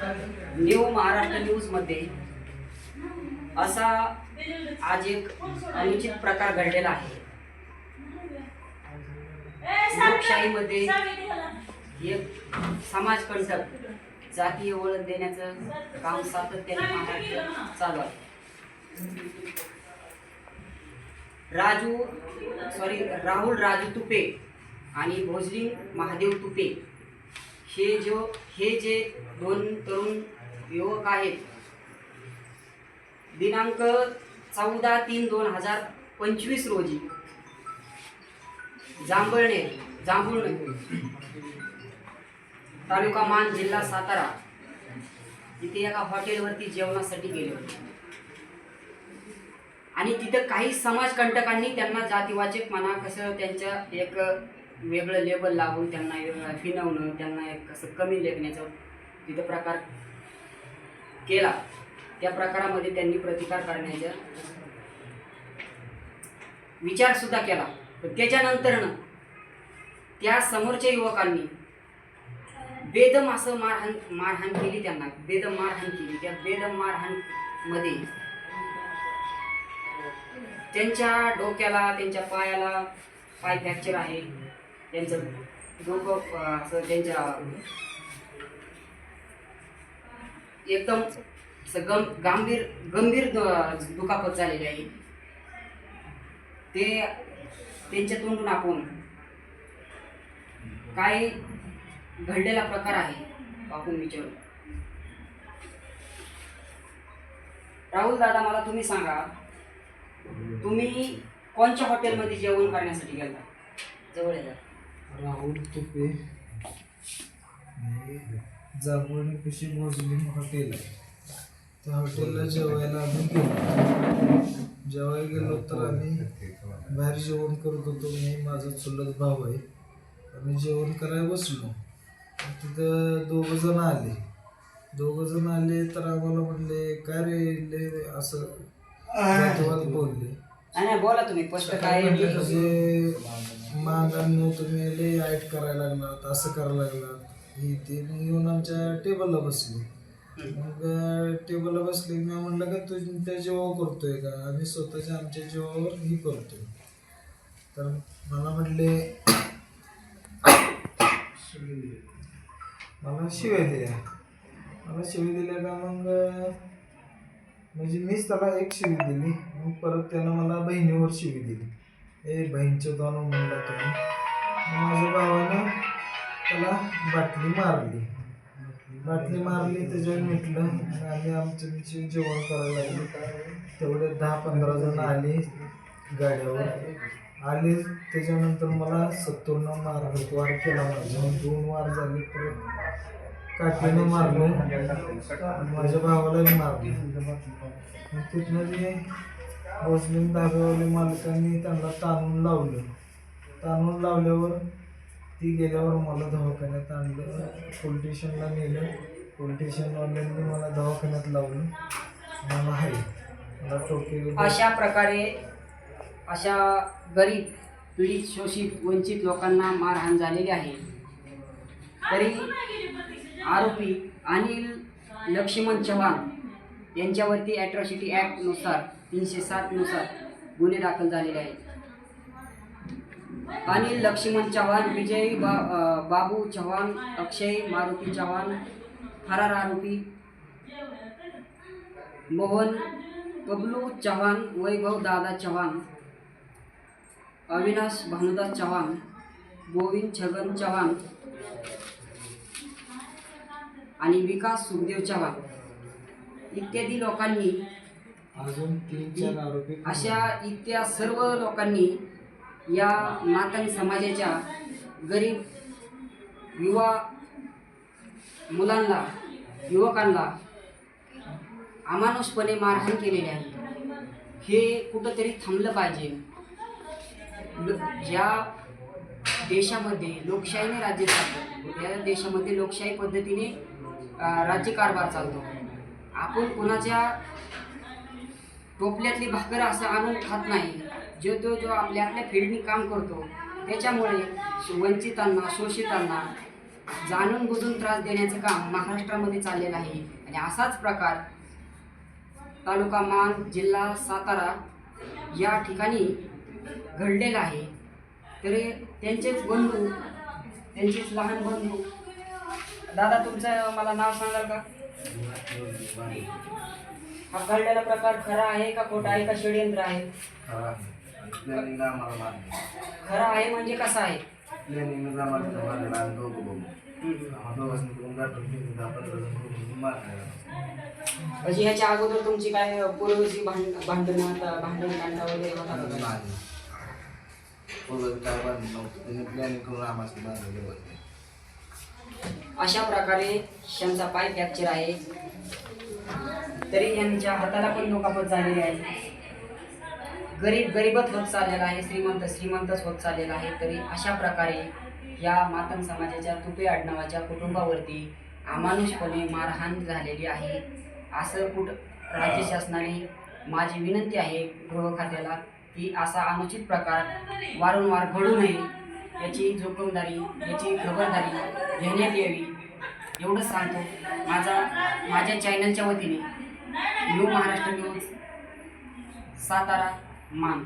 New Maharashtra न्यूजमध्ये असा आज एक अनुचित प्रकार घडलेला आहे. लोकशाहीमध्ये एक समाजकंटक जातीय ओळख देण्याचं काम सातत्याने महाराष्ट्रात चालू आहे. राजू सॉरी राहुल राजू तुपे आणि भोजली महादेव तुपे हे जो हे जे दोन तरुण युवक आहेत दिनांक चौदा तीन दोन हजार पंचवीस रोजी जांभळणे जांभुळणे तालुका मान जिल्हा सातारा इथे एका हॉटेलवरती जेवणासाठी गेले होते. आणि तिथं काही समाजकंटकांनी त्यांना जातीवाचक म्हणा कसं त्यांच्या एक वेगळं लेबल लावून त्यांना वेगळं फिनवणं त्यांना एक कसं कमी लेखण्याचा तिथं प्रकार केला. त्या प्रकारामध्ये त्यांनी प्रतिकार करण्याचा विचार सुद्धा केला. पण त्याच्यानंतरनं त्या समोरच्या युवकांनी बेदम असं मारहाण मारहाण केली त्यांना. बेदम मारहाण केली. त्या बेदम मारहाणमध्ये त्यांच्या डोक्याला त्यांच्या पायाला पाय फ्रॅक्चर आहे. त्यांचं डोकं असं त्यांच्या एकदम गम गंभीर गंभीर दु- दुखापत झालेली आहे. ते त्यांच्या तोंडून आपण काय घडलेला प्रकार आहे आपण विचारू. राहुल दादा मला तुम्ही सांगा तुम्ही कोणत्या हॉटेलमध्ये जेवण करण्यासाठी गेला जवळ येतात राहुल तुपे. जांभुळणी कशी मोजली हॉटेल आहे. त्या हॉटेलला जेवायला आम्ही गेलो. जेवायला गेलो तर आम्ही बाहेर जेवण करत होतो. मी माझा चुलत भाऊ आहे. आम्ही जेवण करायला बसलो. तिथं दोघं जण आले. दोघं जण आले तर आम्हाला म्हणले काय रे असं जातीवाद बोलले. बोला तुम्ही काय तुम्ही लय आईट करायला लागलात असं करायला लागलात. हे ते मग येऊन आमच्या टेबलला बसले. मग टेबलला बसले मी म्हणलं का तू त्या जेव्हा करतोय का? आम्ही स्वतःच्या आमच्या जेवावर ही करतोय. तर मला म्हटले मला शिवाय दिल्या मला शिवी दिल्या का मग म्हणजे मीच त्याला एक शिवी दिली. मग परत त्यानं मला बहिणीवर शिवी दिली. ए बहीणचं दोन म्हणला तुम्ही माझ्या भावानं त्याला बाटली मारली. बाटली मारली त्याच्यावर मिटलं आणि आमच्या तिचे जेवण करायला लागली. तेवढे दहा पंधरा जण आले गाड्यावर. आले त्याच्यानंतर मला सत्तरनं मार वार केला माझ्या दोन वार झाले परत काठीनं मारलं. माझ्या भावालाही मारलं. तिथनं ते मुस्लिम धाब्यावाले मालकांनी त्यांना ताणून लावलं. ताणून लावल्यावर ती गेल्यावर मला दवाखान्यात आणलं. पोलीस स्टेशनला नेलं. पोलीस स्टेशनवाल्यांनी मला दवाखान्यात लावलं. मला आहे. मला टोके अशा प्रकारे अशा गरीब पीडित शोषित वंचित लोकांना मारहाण झालेली आहे. तरी आरोपी अनिल लक्ष्मण चव्हाण यांच्यावरती ॲट्रॉसिटी ॲक्टनुसार तीनशे सातनुसार गुन्हे दाखल झालेले आहेत. अनिल लक्ष्मण चव्हाण विजय बा बाबू चव्हाण अक्षय मारुती चव्हाण फरार आरोपी मोहन बबलू चव्हाण वैभव दादा चव्हाण अविनाश भानुदास चव्हाण गोविंद छगन चव्हाण आणि विकास सुखदेव चव्हाण. इत्यादी लोकांनी अजून तीन चार आरोपी अशा इत्या सर्व लोकांनी या मातंग समाजाच्या गरीब युवा मुलांना युवकांना अमानुषपणे मारहाण केलेले आहे. हे कुठंतरी थांबलं पाहिजे. ज्या देशामध्ये लोकशाहीने राज्य चालतं या देशामध्ये लोकशाही पद्धतीने राज्यकारभार चालतो. आपण कोणाच्या टोपल्यातली भाकर असं आणून खात नाही. जो तो जो आपल्या आपल्या फिल्डनी काम करतो त्याच्यामुळे वंचितांना शोषितांना जाणून बुजून त्रास देण्याचं काम महाराष्ट्रामध्ये चाललेलं आहे. आणि असाच प्रकार तालुका मान जिल्हा सातारा या ठिकाणी घडलेला आहे. तरी त्यांचेच बंधू त्यांचेच लहान बंधू दादा तुमचं मला नाव सांगाल का? हा घडलेला प्रकार खरा आहे का खोटा आहे का षडयंत्र आहे? खरा आहे. म्हणजे कसा आहे? म्हणजे ह्याच्या अगोदर तुमची काय पूर्वीची भांड भांडणं भांडण कांडा वगैरे होता का? काय? बांधलं त्यांनी प्लॅनिंग करून आम्हाला बांधलेलं होते अशा प्रकारे त्यांचा पाय फ्रॅक्चर आहे. तरी यांच्या हाताला पण दुखापत झालेली आहे. गरीब गरीबच होत चाललेला आहे श्रीमंत श्रीमंतच होत चाललेला आहे. तरी अशा प्रकारे या मातंग समाजाच्या तुपे आडनावाच्या कुटुंबावरती अमानुषपणे मारहाण झालेली आहे. असं कुठ राज्य शासनाने माझी विनंती आहे गृह खात्याला की असा अनुचित प्रकार वारंवार घडू नये. याची जोखमदारी याची खबरदारी घेण्यात यावी. एवढंच सांगतो. माझा माझ्या चॅनलच्या वतीने न्यू महाराष्ट्र न्यूज सातारा मान.